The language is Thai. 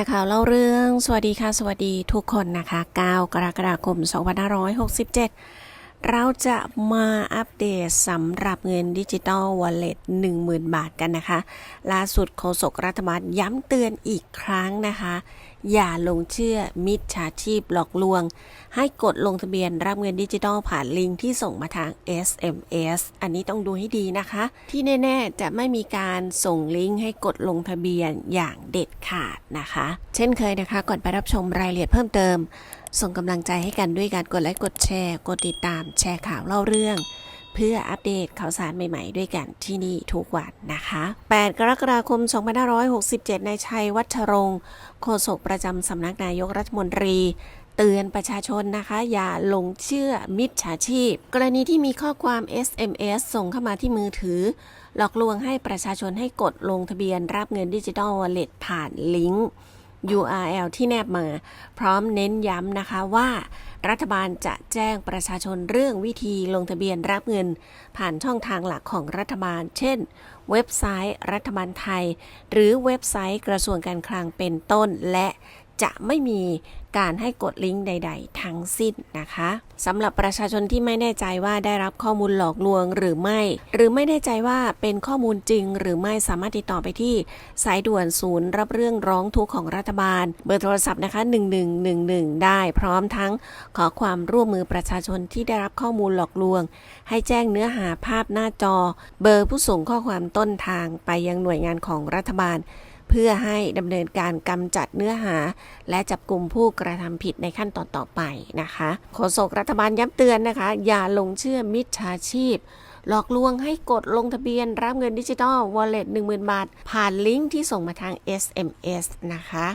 ร์ข่าวเล่าเรื่อง สวัสดีค่ะ สวัสดีทุกคนนะคะ 9 กรกฎาคม 2567 เราจะมาอัปเดตสำหรับเงินดิจิตอลวอลเล็ต10,000 บาทกันนะคะ ล่าสุดโฆษกรัฐบาลย้ำเตือนอีกครั้งนะคะ อย่าลงเชื่อมิจฉาชีพหลอกลวง ให้กดลงทะเบียนรับเงินดิจิตอลผ่านลิงก์ที่ส่งมาทาง SMS อันนี้ต้องดูให้ดีนะคะ ที่แน่ ๆ จะไม่มีการส่งลิงก์ให้กดลงทะเบียนอย่างเด็ดขาดนะคะ เช่นเคยนะคะ ก่อนไปรับชมรายละเอียดเพิ่มเติม ส่งกำลังใจให้กันด้วยการกดไลค์กดแชร์ กดติดตามแชร์ข่าวเล่าเรื่อง เพื่ออัปเดตข่าวสารใหม่ ๆ ด้วยกันที่นี่ทุกวันนะคะ 8 กรกฎาคม 2567 นายชัยวัชรงค์โฆษกประจำสำนักนายกรัฐมนตรีเตือนประชาชนนะคะ อย่าหลงเชื่อมิจฉาชีพ กรณีที่มีข้อความ SMS ส่งเข้ามาที่มือถือ หลอกลวงให้ประชาชนให้กดลงทะเบียนรับเงินดิจิทัลวอลเล็ตผ่านลิงก์ URL ที่แนบมา พร้อมเน้นย้ำนะคะว่า รัฐบาลจะแจ้งประชาชนเรื่องวิธีลงทะเบียนรับเงิน ผ่านช่องทางหลักของรัฐบาล เช่น เว็บไซต์รัฐบาลไทย หรือเว็บไซต์กระทรวงการคลังเป็นต้น และ จะไม่มีการให้กดลิงก์ใด ๆ ทั้งสิ้นนะคะสำหรับประชาชนที่ไม่แน่ใจว่าได้รับข้อมูลหลอกลวงหรือไม่ หรือไม่แน่ใจว่าเป็นข้อมูลจริง หรือไม่สามารถติดต่อไปที่สายด่วนศูนย์ รับเรื่องร้องทุกข์ของรัฐบาล เบอร์โทรศัพท์นะคะ 1111 ได้พร้อมทั้งขอความร่วมมือประชาชนที่ได้รับข้อมูลหลอกลวง ให้แจ้งเนื้อหาภาพหน้าจอ เบอร์ผู้ส่งข้อความต้นทางไปยังหน่วยงานของรัฐบาล พื่อให้ดำเนินการกำจัดเนื้อหา และจับกลุ่มผู้กระทำผิดในขั้นตอนต่อไปนะคะโฆษกรัฐบาลย้ำเตือนนะคะ อย่าหลงเชื่อมิจฉาชีพ หลอกลวงให้กดลงทะเบียนรับเงินดิจิทัลวอลเล็ต10,000 บาท ผ่านลิงก์ที่ส่งมาทาง SMS นะคะ